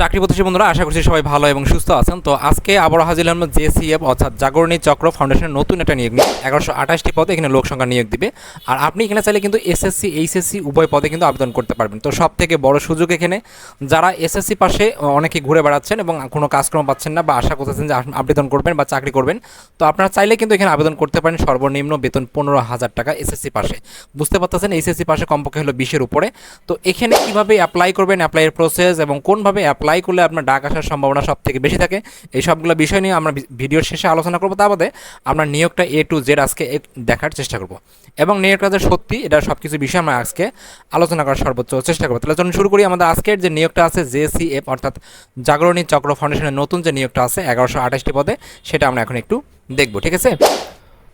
চাকরি প্রত্যাশী বন্ধুরা, আশা করছি সবাই ভালো এবং সুস্থ আছেন। তো আজকে আবার হাজির হলাম জেসিএফ, অর্থাৎ জাগরণী চক্র ফাউন্ডেশনের নতুন একটা নিয়োগ নিয়ে। এগারোশো আঠাশটি পদে এখানে লোক সংখ্যা নিয়োগ দিবে। আর আপনি এখানে চাইলে কিন্তু এসএসসি, এইচএসসি উভয় পদে কিন্তু আবেদন করতে পারবেন। তো সব থেকে বড় সুযোগ এখানে, যারা এসএসসি পাশে অনেকে ঘুরে বেড়াচ্ছেন এবং কোনো কাজকর্ম পাচ্ছেন না বা আশা করতেছেন যে আবেদন করবেন বা চাকরি করবেন, তো আপনারা চাইলে কিন্তু এখানে আবেদন করতে পারেন সর্বনিম্ন বেতন পনেরো হাজার টাকা এসএসসি পাশে। বুঝতে পারতেছেন এইচএসসি পাশে কমপক্ষে হলো বিশের উপরে। তো এখানে কীভাবে অ্যাপ্লাই করবেন অ্যাপ্লাইয়ের প্রসেস এবং কোনভাবে অ্যাপ্লাই করলে আপনার ডাক আসার সম্ভাবনা সব থেকে বেশি থাকে। এই সবগুলো বিষয় নিয়ে আমরা ভিডিওর শেষে আলোচনা করব। তা বাদে আমরা নিয়োগটা এ টু জেড আজকে দেখার চেষ্টা করব। এবং নিয়োগটা যে সত্যি, এটা সব কিছু বিষয় আমরা আজকে আলোচনা করার সর্বোচ্চ চেষ্টা করব। তাহলে চলুন শুরু করি। আমাদের আজকের যে নিয়োগটা আছে জেসিএফ অর্থাৎ জাগরণী চক্র ফাউন্ডেশনের নতুন যে নিয়োগটা আছে, এগারোশো আঠাশটি পদে, সেটা আমরা এখন একটু দেখব, ঠিক আছে?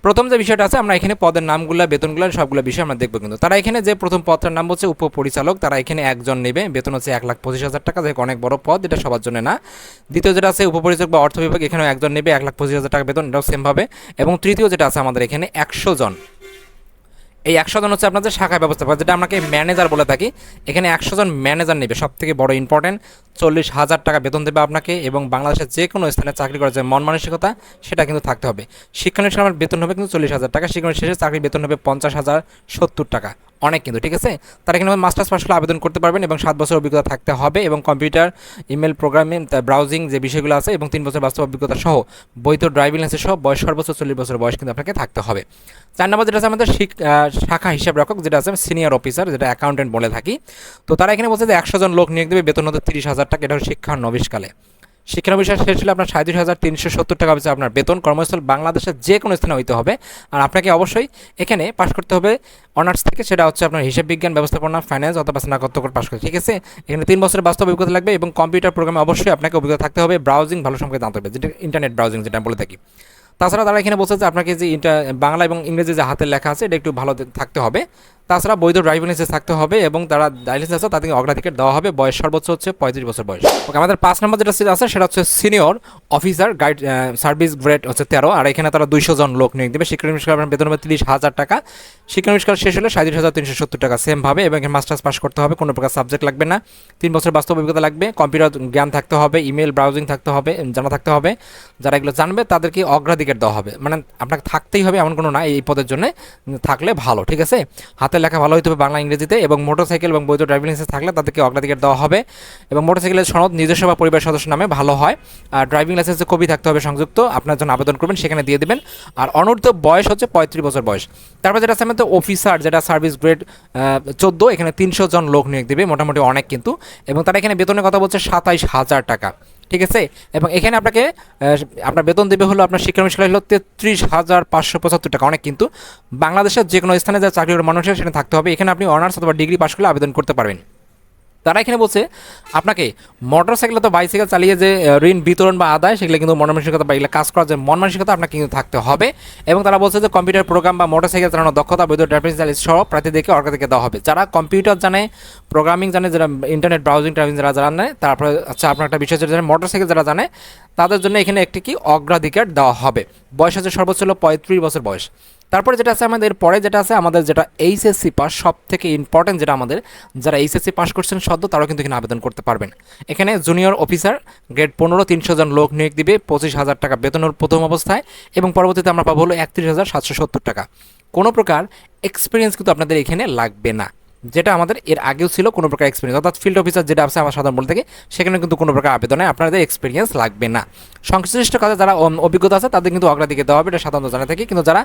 প্রথম যে বিষয়টা আছে, আমরা এখানে পদের নামগুলো, বেতনগুলো, সবগুলো বিষয় আমরা দেখব কিন্তু। তারা এখানে যে প্রথম পদটার নাম হচ্ছে উপপরিচালক, তারা এখানে একজন নেবে। বেতন হচ্ছে এক লাখ পঁচিশ হাজার টাকা, যেহেতু অনেক বড় পদ, এটা সবার জন্য না। দ্বিতীয় যেটা আছে, উপপরিচালক বা অর্থ বিভাগ এখানেও একজন নেবে, এক লাখ পঁচিশ হাজার টাকা বেতন, এটাও সেমভাবে এবং তৃতীয় যেটা আছে আমাদের এখানে, একশো জন। এই একশো জন হচ্ছে আপনাদের শাখায় ব্যবস্থা যেটা আমাকে ম্যানেজার বলে থাকি। এখানে একশো জন ম্যানেজার নেবে। সব থেকে বড় ইম্পর্টেন্ট চল্লিশ হাজার টাকা বেতন দেবে আপনাকে এবং বাংলাদেশের যে কোনো স্থানে চাকরি করার যে মন মানসিকতা, সেটা কিন্তু থাকতে হবে। শিক্ষানুষ্ঠান আমার বেতন হবে কিন্তু চল্লিশ হাজার টাকা। শিক্ষানুষ্ঠান শেষে চাকরির বেতন হবে পঞ্চাশ হাজার সত্তর টাকা। অনেক কিন্তু, ঠিক আছে? তারা এখানে মাস্টার্স পাস হলে আবেদন করতে পারবেন এবং সাত বছর অভিজ্ঞতা থাকতে হবে এবং কম্পিউটার ইমেল প্রোগ্রামিং ব্রাউজিং যে বিষয়গুলো আছে এবং তিন বছর বাস্তব অভিজ্ঞতা সহ বৈধ ড্রাইভিং লাইসেন্স সহ বয়স সর্বোচ্চ চল্লিশ বছর বয়স কিন্তু আপনাকে থাকতে হবে। চার নম্বর যেটা আছে আমাদের শাখা হিসাব রক্ষক, যেটা আছে সিনিয়র অফিসার যেটা অ্যাকাউন্টেন্ট বলে থাকি। তো তারা এখানে বলছে যে একশো জন লোক নিয়োগ দেবে, বেতন হতে তিরিশ হাজার টাকা, এটা হলো শিক্ষা নবিশকালে শিক্ষানবিশ্বাস শেষ হলে আপনার সাঁত্রিশ হাজার তিনশো সত্তর টাকা হচ্ছে আপনার বেতন কর্মস্থল বাংলাদেশের যে কোনো স্থানে হইতে হবে। আর আপনাকে অবশ্যই এখানে পাশ করতে হবে অনার্স থেকে, সেটা হচ্ছে আপনার হিসাব বিজ্ঞান, ব্যবস্থাপনা ফাইন্যান্স অথবা স্নাতকোত্তর পাশ করতে ঠিক আছে? এখানে তিন বছরের বাস্তব অভিজ্ঞতা লাগবে এবং কম্পিউটার প্রোগ্রামে অবশ্যই আপনাকে অভিজ্ঞতা থাকতে হবে। ব্রাউজিং ভালো সম্পর্কে জানতে হবে, যেটা ইন্টারনেট ব্রাউজিং যেটা বলে থাকি। তাছাড়া তারা এখানে বলছে যে আপনাকে যে বাংলা এবং ইংরেজি যে হাতের লেখা আছে, এটা একটু ভালো থাকতে হবে। তাছাড়া বৈধ ড্রাইভিং লাইসেন্স থাকতে হবে এবং তারা লাইসেন্স আছে, তাদেরকে অগ্রাধিকার দেওয়া হবে। বয়স সর্বোচ্চ হচ্ছে পঁয়ত্রিশ বছর বয়স। ওকে, আমাদের পাঁচ নম্বর যেটা seat আছে, সেটা হচ্ছে senior officer guide service grade হচ্ছে তেরো। আর এখানে তারা দুইশো জন লোক নিয়োগ দেবে। শিক্ষা নবিষ্কার বেতন হবে তিরিশ হাজার টাকা। শিক্ষা নবিষ্কার শেষ হলে সাঁত্রিশ হাজার তিনশো সত্তর টাকা সেমভাবে এবং মাস্টার্স পাস করতে হবে, কোনো প্রকার সাবজেক্ট লাগবে না। তিন বছর বাস্তব অভিজ্ঞতা লাগবে। কম্পিউটার জ্ঞান থাকতে হবে ইমেল ব্রাউজিং থাকতে হবে, জানা থাকতে হবে। যারা এগুলো জানবে, তাদেরকে অগ্রাধিকার দেওয়া হবে। মানে আপনাকে থাকতেই হবে এমন কোনো না, এই পদের জন্য থাকলে ভালো, ঠিক আছে? হাতের লেখা ভালো হইতে হবে বাংলা, ইংরেজিতে এবং মোটরসাইকেল এবং বৈধ ড্রাইভিং লাইসেন্স থাকলে তাদেরকে অগ্রাধিকার দেওয়া হবে এবং মোটরসাইকেলের সনদ নিজস্ব বা পরিবার সদস্য নামে ভালো হয়। আর ড্রাইভিং লাইসেন্সে কবি থাকতে হবে সংযুক্ত। আপনার জন্য আবেদন করবেন, সেখানে দিয়ে দেবেন। আর অনূর্ধ্ব বয়স হচ্ছে পঁয়ত্রিশ বছর বয়স। তারপর যেটা আছে, আমাদের অফিসার যেটা সার্ভিস গ্রেড চোদ্দ, এখানে তিনশো জন লোক নিয়োগ দেবে, মোটামুটি অনেক কিন্তু। এবং তারা এখানে বেতনের কথা বলছে সাতাইশ হাজার টাকা। ঠিক আছে? এবং এখানে আপনাকে আপনার বেতন দেবে হলো আপনার শিক্ষা মিশন হলো তেত্রিশ হাজার পাঁচশো পঁচাত্তর টাকা। অনেক কিন্তু বাংলাদেশের যে কোনো স্থানে যা চাকরি করে মানুষের সেখানে থাকতে হবে। এখানে আপনি অনার্স অথবা ডিগ্রি পাস করলে আবেদন করতে পারবেন। তারা এখানে বলছে, আপনাকে মোটর সাইকেল তো বাইসাইকেল চালিয়ে যে ঋণ, বিতরণ বা আদায়, সেগুলো কিন্তু মন মানসিকতা বা এগুলো কাজ করার যে মন মানসিকতা, আপনাকে কিন্তু থাকতে হবে। এবং তারা বলছে যে কম্পিউটার প্রোগ্রাম বা মোটর সাইকেল চালানোর দক্ষতা, বৈধ ড্রাইভিং লাইসেন্স সহ প্রার্থীদেরকে অগ্রাধিকার দেওয়া হবে। যারা কম্পিউটার জানে প্রোগ্রামিং জানে, যারা ইন্টারনেট ব্রাউজিং ট্রাভিং যারা জানে, তারপরে আচ্ছা আপনার একটা বিষয় মোটর সাইকেল যারা জানে, তাদের জন্য এখানে একটি কি? অগ্রাধিকার দেওয়া হবে। বয়স হচ্ছে সর্বোচ্চ হলো পঁয়ত্রিশ বছর বয়স। তারপরে যেটা আছে আমাদের, পরে যেটা আছে আমাদের যেটা এইচএসসি পাস সব থেকে ইম্পর্টেন্ট যেটা আমাদের, যারা এইচএসসি পাস করছেন সদ্য, তারাও কিন্তু এখানে আবেদন করতে পারবেন। এখানে জুনিয়র অফিসার গ্রেড পনেরো, তিনশো জন লোক নিয়োগ দিবে, পঁচিশ হাজার টাকা বেতনের প্রথম অবস্থায়, এবং পরবর্তীতে আমরা পাবো হলো একত্রিশ হাজার সাতশো সত্তর টাকা। কোনো প্রকার এক্সপিরিয়েন্স কিন্তু আপনাদের এখানে লাগবে না। যেটা আমাদের এর আগেও ছিল কোনো প্রকার এক্সপিরিয়েন্স অর্থাৎ ফিল্ড অফিসার যেটা আছে আমার সাধারণ বলে থেকে সেখানে কিন্তু কোনো প্রকার আবেদনে আপনাদের এক্সপিরিয়েন্স লাগবে না। সংশ্লিষ্ট কাজে যারা অভিজ্ঞতা আছে, তাদের কিন্তু অগ্রাধিকার দেওয়া হবে, এটা সাধারণত জানা থাকে। কিন্তু যারা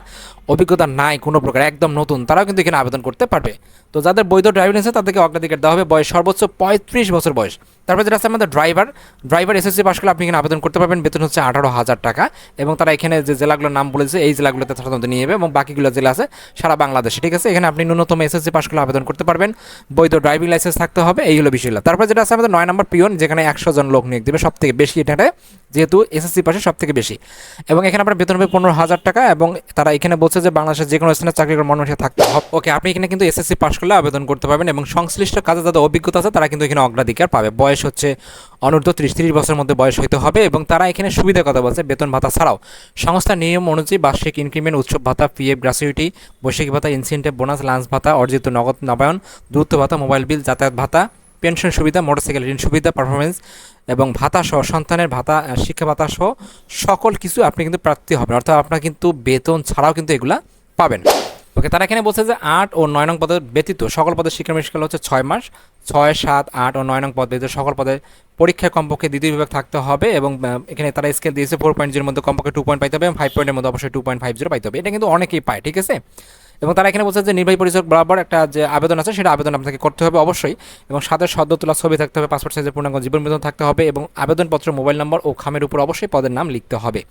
অভিজ্ঞতা নাই কোনো প্রকার, একদম নতুন, তারাও কিন্তু এখানে আবেদন করতে পারবে। তো যাদের বৈধ ড্রাইভিং আছে তাদেরকে অগ্রাধিকার দেওয়া হবে। বয়স সর্বোচ্চ পঁয়ত্রিশ বছর বয়স। তারপর যেটা আছে আমাদের ড্রাইভার ড্রাইভার এসএসসি পাস করলে আপনি এখানে আবেদন করতে পারবেন। বেতন হচ্ছে আঠারো হাজার টাকা এবং তারা এখানে যে জেলাগুলোর নাম বলেছে, এই জেলাগুলোতে সাধারণত নিয়ে যাবে এবং বাকিগুলো জেলা আছে সারা বাংলাদেশে, ঠিক আছে? এখানে আপনি ন্যূনতম এসএসসি পাস করলে আবেদন করতে পারবেন। বৈধ ড্রাইভিং লাইসেন্স থাকতে হবে, এই হলো বিষয়গুলো তারপর যেটা আছে আমাদের নয় নম্বর পিওন যেখানে একশো জন লোক নিয়োগ দেবে সব থেকে বেশি এটাতে, যেহেতু এসএসসি পাশে সব থেকে বেশি। এবং এখানে আপনার বেতন হবে পনেরো হাজার টাকা এবং তারা এখানে বলছে যে বাংলাদেশের যে কোনো স্থানে চাকরি করে মানুষের থাকতে হবে। ওকে আপনি এখানে কিন্তু এসএসসি পাস করলে আবেদন করতে পারবেন এবং সংশ্লিষ্ট কাজে যাদের অভিজ্ঞতা আছে, তারা কিন্তু এখানে অগ্রাধিকার পাবে। বয়স হচ্ছে অনূর্ধ্ব ত্রিশ, তিরিশ বছরের মধ্যে বয়স হইতে হবে এবং তারা এখানে সুবিধার কথা বলছে, বেতন ভাতা ছাড়াও। সংস্থার নিয়ম অনুযায়ী বার্ষিক ইনক্রিমেন্ট উৎসব ভাতা পিএফ গ্রাচুইটি বৈশ্বিক ভাতা ইনসেন্টিভ বোনাস লাঞ্চ ভাতা, অর্জিত নগদ নবায়ন দূরত্ব ভাতা মোবাইল বিল যাতায়াত ভাতা পেনশন সুবিধা মোটরসাইকেল ঋণ সুবিধা পারফরমেন্স এবং ভাতা সহ, সন্তানের ভাতা শিক্ষা ভাতা সহ সকল কিছু আপনি কিন্তু প্রাপ্তি হবেন। অর্থাৎ আপনার কিন্তু বেতন ছাড়াও কিন্তু এগুলা পাবেন। ওকে, তারা এখানে বলছে যে আট ও নয় নং পদের ব্যতীত সকল পদের শিক্ষানবিষ্কাল হচ্ছে ছয় মাস, ছয়, সাত, আট ও নয় নং পদ ব্যতীত সকল পদে পরীক্ষায় কমপক্ষে দ্বিতীয় বিভাগ থাকতে হবে এবং এখানে তারা স্কেল দিয়েছে ফোর পয়েন্ট জিরোর মধ্যে কমপক্ষে টু পয়েন্ট পাইতে হবে এবং ফাইভ পয়েন্টের মধ্যে অবশ্যই টু পয়েন্ট ফাইভ জিরো পাইতে হবে। এটা কিন্তু অনেকেই পায়, ঠিক আছে? এবং তারা এখানে বলছে যে নির্বাহী পরিষদ বরাবর একটা যে আবেদন আছে, সেটা আবেদন আপনাকে করতে হবে অবশ্যই এবং সাথে সদ্য তোলা ছবি থাকতে হবে পাসপোর্ট সাইজের পূর্ণাঙ্গ জীবন বিবরণ থাকতে হবে এবং আবেদনপত্র মোবাইল নম্বর ও খামের উপর অবশ্যই পদের নাম লিখতে হবে।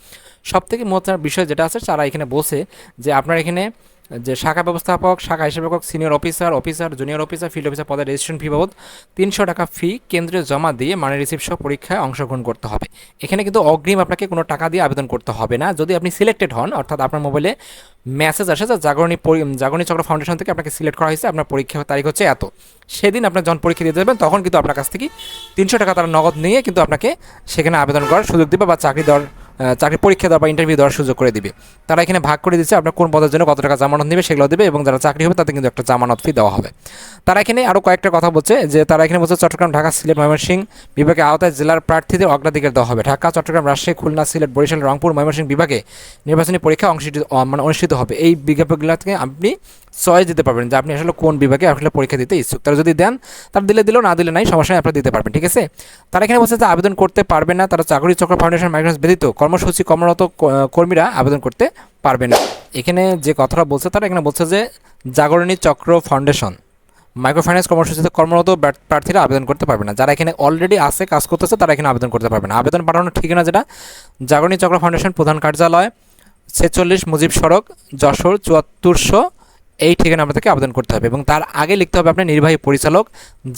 সব থেকে মজার বিষয় যেটা আছে, তারা এখানে বলছে যে আপনার এখানে যে শাখা ব্যবস্থাপক, শাখা হিসাবক senior officer officer junior officer field officer পদের রেজিস্ট্রেশন ফি বাবদ তিনশো টাকা ফি কেন্দ্রে জমা দিয়ে মানে রিসিপ্ট সহ পরীক্ষায় অংশগ্রহণ করতে হবে। এখানে কিন্তু অগ্রিম আপনাকে কোনো টাকা দিয়ে আবেদন করতে হবে না। যদি আপনি সিলেক্টেড হন, অর্থাৎ আপনার মোবাইলে মেসেজ আসে যে জাগরণী জাগরণী চক্র ফাউন্ডেশন থেকে আপনাকে সিলেক্ট করা হয়েছে, আপনার পরীক্ষার তারিখ হচ্ছে এত। সেদিন আপনার যখন পরীক্ষা দিতে যাবেন, তখন কিন্তু আপনার কাছ থেকে তিনশো টাকা তারা নগদ নিয়ে কিন্তু আপনাকে সেখানে আবেদন করার সুযোগ দেবে বা চাকরি দেওয়ার চাকরি পরীক্ষা দেওয়া বা ইন্টারভিউ দেওয়ার সুযোগ করে দিবে। তারা এখানে ভাগ করে দিচ্ছে আপনার কোন পদের জন্য কত টাকা জামানত নেবে সেগুলো দেবে এবং যারা চাকরি হবে তাতে কিন্তু একটা জামানত ফি দেওয়া হবে। তারা এখানে আরও কয়েকটা কথা বলছে, যে তারা এখানে বলছে চট্টগ্রাম, ঢাকা, সিলেট, ময়মনসিংহ বিভাগে আওতায় জেলার প্রার্থীদের অগ্রাধিকার দেওয়া হবে। ঢাকা, চট্টগ্রাম, রাজশাহী, খুলনা, সিলেট, বরিশাল, রংপুর, ময়মনসিংহ বিভাগে নির্বাচনী পরীক্ষা অংশিত মানে অনুষ্ঠিত হবে। এই বিজ্ঞাপনগুলো থেকে আপনি চয়েস দিতে পারবেন যে আপনি আসলে কোন বিভাগে আসলে পরীক্ষা দিতে ইচ্ছুক। তারা যদি দেন, তারা দিলে দিলেও, না দিলে নাই, সমস্যা আপনারা দিতে পারবেন, ঠিক আছে? তারা এখানে বলছে যে আবেদন করতে পারবে না, তারা চাকরি চক্র ফাউন্ডেশন মাইগ্রেন্স ব্যতীত কর্মসূচি কর্মরত কর্মীরা আবেদন করতে পারবে না। এখানে যে কথাটা বলছে তারা, এখানে বলছে যে জাগরণী চক্র ফাউন্ডেশন মাইক্রো ফাইন্যান্স কর্মসূচিতে কর্মরত প্রার্থীরা আবেদন করতে পারবে না। যারা এখানে অলরেডি আছে, কাজ করতেছে, তারা এখানে আবেদন করতে পারবে না। আবেদন পাঠানোর ঠিকানা যেটা, জাগরণী চক্র ফাউন্ডেশন প্রধান কার্যালয়, ছেচল্লিশ মুজিব সড়ক, যশোর, চুয়াত্তরশো এই ঠিকানা আপনাদেরকে আবেদন করতে হবে এবং তার আগে লিখতে হবে আপনার নির্বাহী পরিচালক,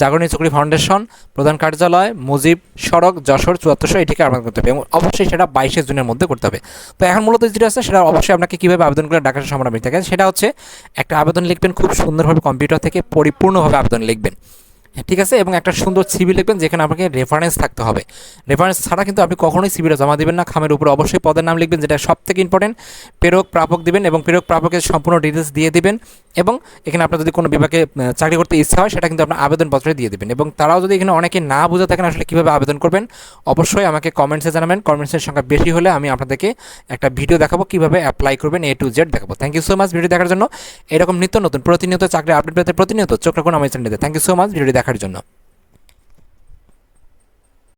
জাগরণী চক্রী ফাউন্ডেশন, প্রধান কার্যালয়, মুজিব, সড়ক, যশোর, চুয়াত্তরশো, এই ঠিকানা আবেদন করতে হবে এবং অবশ্যই সেটা বাইশে জুনের মধ্যে করতে হবে। তো এখন মূলত যেটা আছে সেটা অবশ্যই আপনাকে কীভাবে আবেদন করে ডাকার সম্ভাবনা থাকে, সেটা হচ্ছে একটা আবেদন লিখবেন খুব সুন্দরভাবে কম্পিউটার থেকে পরিপূর্ণভাবে আবেদন লিখবেন। ঠিক আছে? এবং একটা সুন্দর সিবি লিখবেন যেখানে আপনাকে রেফারেন্স থাকতে হবে। রেফারেন্স ছাড়া কিন্তু আপনি কখনোই সিবিটা জমা দিবেন না। খামের উপরে অবশ্যই পদের নাম লিখবেন, যেটা সব থেকে ইম্পর্টেন্ট প্রেরক, প্রাপক দিবেন এবং প্রেরক, প্রাপকের সম্পূর্ণ ডিটেলস দিয়ে দিবেন এবং এখানে আপনার যদি কোনো বিভাগে চাকরি করতে ইচ্ছা হয়, সেটা কিন্তু আপনার আবেদনপত্রে দিয়ে দেবেন। এবং তারাও যদি এখানে অনেকে না বুঝে থাকেন আসলে কীভাবে আবেদন করবেন, অবশ্যই আমাকে কমেন্টসে জানাবেন। কমেন্টসের সংখ্যা বেশি হলে আমি আপনাদেরকে একটা ভিডিও দেখাবো, কীভাবে অ্যাপ্লাই করবেন এ টু জেড দেখাবো। Thank you so much video দেখার জন্য। এরকম নিত্য নতুন, প্রতিনিয়ত চাকরি আপডেট পেতে প্রতিনিয়ত চোখ রাখুন আমার চ্যানেলটিতে থ্যাংক ইউ সো মাচ ভিডিওটি দেখার জন্য